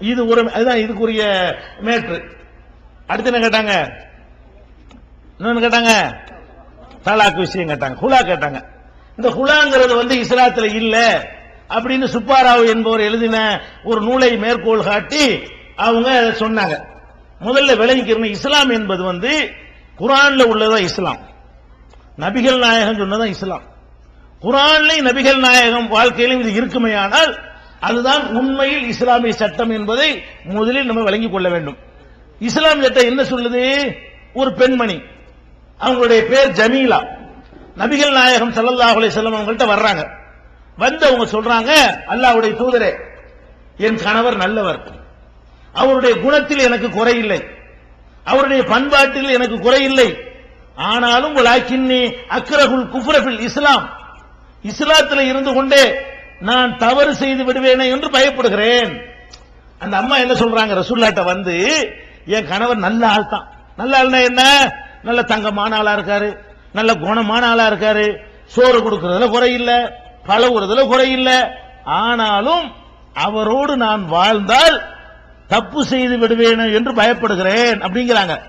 இது ஒரு அதுதான் இதுக்குரிய மேட்ரு. அடுத்து என்ன கேட்டாங்க? இன்னொன்னு கேட்டாங்க? தலாக் விஷயம் கேட்டாங்க ஹுலா கேட்டாங்க. இந்த ஹுலாங்கிறது வந்து இஸ்லாத்துல இல்ல அப்படின்னு சுப்பாராவ் என்பவர் எழுதின ஒரு நூலை மேற்கோள் காட்டி அவங்க சொன்னாங்க. முதல்ல விளங்கிக்கிறணும் இஸ்லாம் என்பது வந்து குரான்ல உள்ளதா இஸ்லாம்? நபிகள் நாயகம் சொன்னதான் இஸ்லாம். குரான்லையும் நபிகள் நாயகம் வாழ்க்கையிலும் இது இருக்குமே ஆனால் அதுதான் உண்மையில் இஸ்லாமிய சட்டம் என்பதை முதலில் நம்ம விளங்கிக் கொள்ள வேண்டும். இஸ்லாம் சட்டம் என்ன சொல்லுது? ஒரு பெண்மணி. அவங்களுடைய பேர் ஜமீலா. நபிகள் நாயகம் ஸல்லல்லாஹு செல்லம் அவங்கள்ட்ட வர்றாங்க. வந்து அவங்க சொல்றாங்க அல்லாவுடைய தூதரே என் கணவர் நல்லவர். அவருடைய குணத்தில் எனக்கு குறையில்லை அவருடைய பண்பாட்டில் எனக்கு குறையில்லை ஆனாலும் அக்கின்னி அக்ரஹுல் குஃப்ரஃபில் இஸ்லாம். இஸ்லாத்தில் இருந்து கொண்டே நான் தவறு செய்து விடுவேனே என்று பயப்படுகிறேன். அந்த அம்மா என்ன சொல்றாங்க? ரசூல்லாட்ட வந்து என் கணவர் நல்ல ஆள் தான். நல்ல ஆள்னா என்ன? நல்ல தங்கமான ஆளா இருக்காரு. நல்ல குணமான ஆளா இருக்காரு. சோறு கொடுக்கறதுல குறையில்ல பழகுறதுல குறையில்ல ஆனாலும் அவரோடு நான் வாழ்ந்தால் தப்பு செய்து விடுவேன் என்று பயப்படுகிறேன் அப்படிங்கிறாங்க.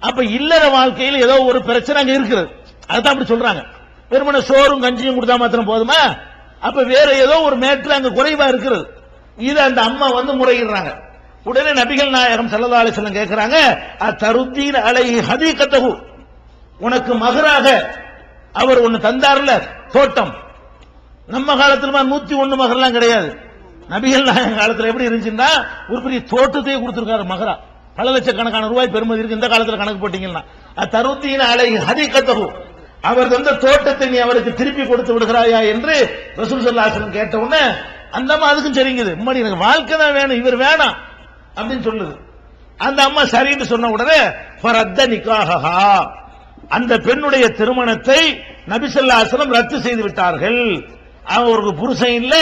அப்ப இல்லற வாழ்க்கையில் ஏதோ ஒரு பிரச்சனை அங்க இருக்குது. அதுதான் அப்படி சொல்றாங்க. வெறுமனே சோறும் கஞ்சியும் கொடுத்தா மாத்திரம் போதுமா? அப்ப வேற ஏதோ ஒரு மேட்ரு அங்க குறைவா இருக்கிறது. இது அந்த அம்மா வந்து முறையிடுறாங்க. உடனே நபிகள் நாயகம் ஸல்லல்லாஹு அலைஹி கேட்கிறாங்க கேக்குறாங்க தருத்தீன் அலை கத்தகு உனக்கு மகராக அவர் ஒன்னு தந்தார்ல தோட்டம். நம்ம காலத்துல நூத்தி ஒண்ணு மகர்லாம் கிடையாது. நபிகள் நாயகம் காலத்துல எப்படி இருந்துச்சுன்னா ஒரு பெரிய தோட்டத்தையே கொடுத்திருக்காரு மகரா. பல லட்சக்கணக்கான ரூபாய் பெருமதி இருக்கு. இந்த காலத்துல கணக்கு போட்டீங்கன்னா தருத்தீன் அலை ஹதீகத்தஹு. அவர் தந்த தோட்டத்தை நீ அவருக்கு திருப்பி கொடுத்து விடுகிறாயா என்று ரசூல் சல்லாசனம் கேட்ட உடனே அந்த அம்மா அதுக்கும் சரிங்குது. முன்னாடி எனக்கு வாழ்க்கை தான் வேணும் இவர் வேணாம் அப்படின்னு சொல்லுது. அந்த அம்மா சரின்னு சொன்ன உடனே பரத்த நிக்காகா அந்த பெண்ணுடைய திருமணத்தை நபிசல்லாசனம் ரத்து செய்து விட்டார்கள். அவருக்கு புருஷன் இல்ல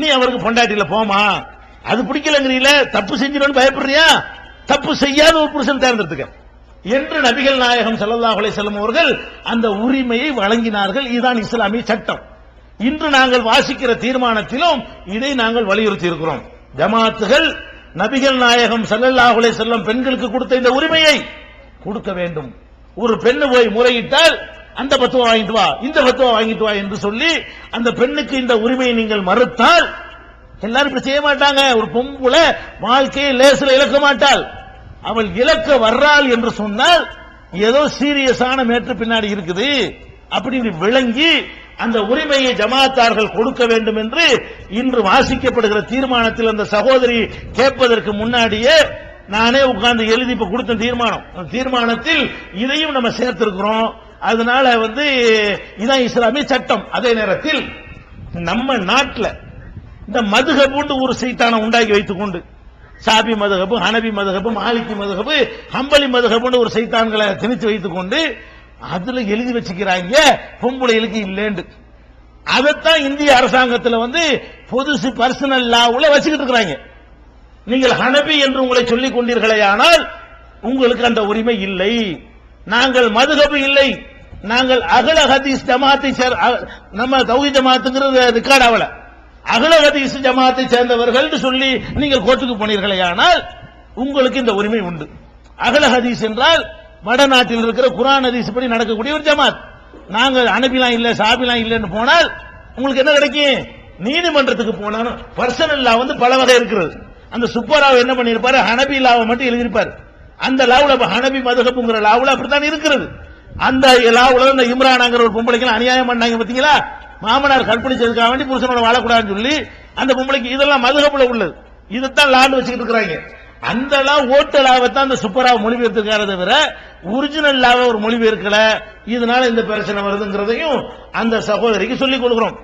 நீ அவருக்கு பொண்டாட்டியில போமா அது பிடிக்கலங்கிறீல தப்பு செஞ்சிடும் பயப்படுறியா? தப்பு செய்யாத ஒரு புருஷன் தேர்ந்தெடுத்துக்க. என்று நபிகள் நாயகம் ஸல்லல்லாஹு செல்லும் அவர்கள் அந்த உரிமையை வழங்கினார்கள். இதுதான் இஸ்லாமிய சட்டம். இன்று நாங்கள் வாசிக்கிற தீர்மானத்திலும் இதை நாங்கள் வலியுறுத்தி இருக்கிறோம் ஜமாத்துகள் நபிகள் நாயகம் செல்லல்லாஹுலே செல்லும் பெண்களுக்கு கொடுத்த இந்த உரிமையை கொடுக்க வேண்டும். ஒரு பெண்ணு போய் முறையிட்டால் அந்த பத்துவா வாங்கிட்டு வா இந்த பத்துவா வாங்கிட்டு வா என்று சொல்லி அந்த பெண்ணுக்கு இந்த உரிமையை நீங்கள் மறுத்தால் எல்லாரும் இப்படி செய்ய மாட்டாங்க. ஒரு பொம்புல வாழ்க்கையை லேசில் இழக்க மாட்டாள். அவள் இழக்க வர்றாள் என்று சொன்னால் ஏதோ சீரியஸான மேற்று பின்னாடி இருக்குது. அப்படின்னு விளங்கி அந்த உரிமையை ஜமாத்தார்கள் கொடுக்க வேண்டும் என்று இன்று வாசிக்கப்படுகிற தீர்மானத்தில் அந்த சகோதரி கேட்பதற்கு முன்னாடியே நானே உட்கார்ந்து எழுதி இப்ப கொடுத்த தீர்மானம். அந்த தீர்மானத்தில் இதையும் நம்ம சேர்த்திருக்கிறோம். அதனால வந்து இதான் இஸ்லாமிய சட்டம். அதே நேரத்தில் நம்ம நாட்டில் இந்த மதுகபுண்டு ஒரு சைத்தானை உண்டாக்கி வைத்துக் கொண்டு சாபி மதகபு ஹனபி மதகபு மாலிக்கி மதகபு ஹம்பலி மதகபுன்னு ஒரு சைத்தான்களை திணிச்சு வைத்துக் கொண்டு அதுல எழுதி வச்சுக்கிறாங்க பொம்பளைகளுக்கு இல்லேண்டு. அதைத்தான் இந்திய அரசாங்கத்தில் வந்து பொதுசு பர்சனல் லாவுல வச்சுக்கிட்டு இருக்கிறாங்க. நீங்கள் ஹனபி என்று உங்களை சொல்லிக் கொண்டீர்களே ஆனால் உங்களுக்கு அந்த உரிமை இல்லை. நாங்கள் மதுகபு இல்லை. நாங்கள் அகல ஹதீஸ் ஜமாத்தை நம்ம தௌஹி ஜமாத்துங்கிறது ரெக்கார்ட் ஆகலை. அகல ஹதீஸ் ஜமாத்தை சேர்ந்தவர்கள் சொல்லி நீங்கள் கோர்ட்டுக்கு போனீர்களே ஆனால் உங்களுக்கு இந்த உரிமை உண்டு. அகல ஹதீஸ் என்றால் வடநாட்டில் இருக்கிற குரான் ஹதீஸ் படி நடக்கக்கூடிய ஒரு ஜமாத். நாங்கள் அனுப்பிலாம் இல்ல சாபிலாம் இல்லைன்னு போனால் உங்களுக்கு என்ன கிடைக்கும் நீதிமன்றத்துக்கு போனாலும் பர்சனல் லா வந்து பல வகை இருக்கிறது. அந்த சுப்பராவ் என்ன பண்ணிருப்பாரு ஹனபி லாவை மட்டும் எழுதியிருப்பாரு. அந்த லாவுல ஹனபி மதுகப்புங்கிற லாவுல அப்படித்தான் இருக்கிறது. அந்த லாவுல இந்த இம்ரானாங்கிற ஒரு பொம்பளைக்கு அநியாயம் பண்ணாங்க பாத்தீங்களா மாமனார் கற்பழிச்சதுக்காக வேண்டி புருஷனோட வாழக்கூடாதுன்னு சொல்லி அந்த பொம்பளைக்கு இதெல்லாம் மதுகப்புல உள்ளது. இதைத்தான் லாண்டு வச்சுக்கிட்டு இருக்கிறாங்க. அந்த லா ஓட்டு லாவை தான் அந்த சுப்பராவ் மொழிபெயர்த்துக்கார தவிர ஒரிஜினல் லாவை ஒரு மொழிபெயர்க்கல. இதனால இந்த பிரச்சனை வருதுங்கிறதையும் அந்த சகோதரிக்கு சொல்லிக் கொடுக்கிறோம்.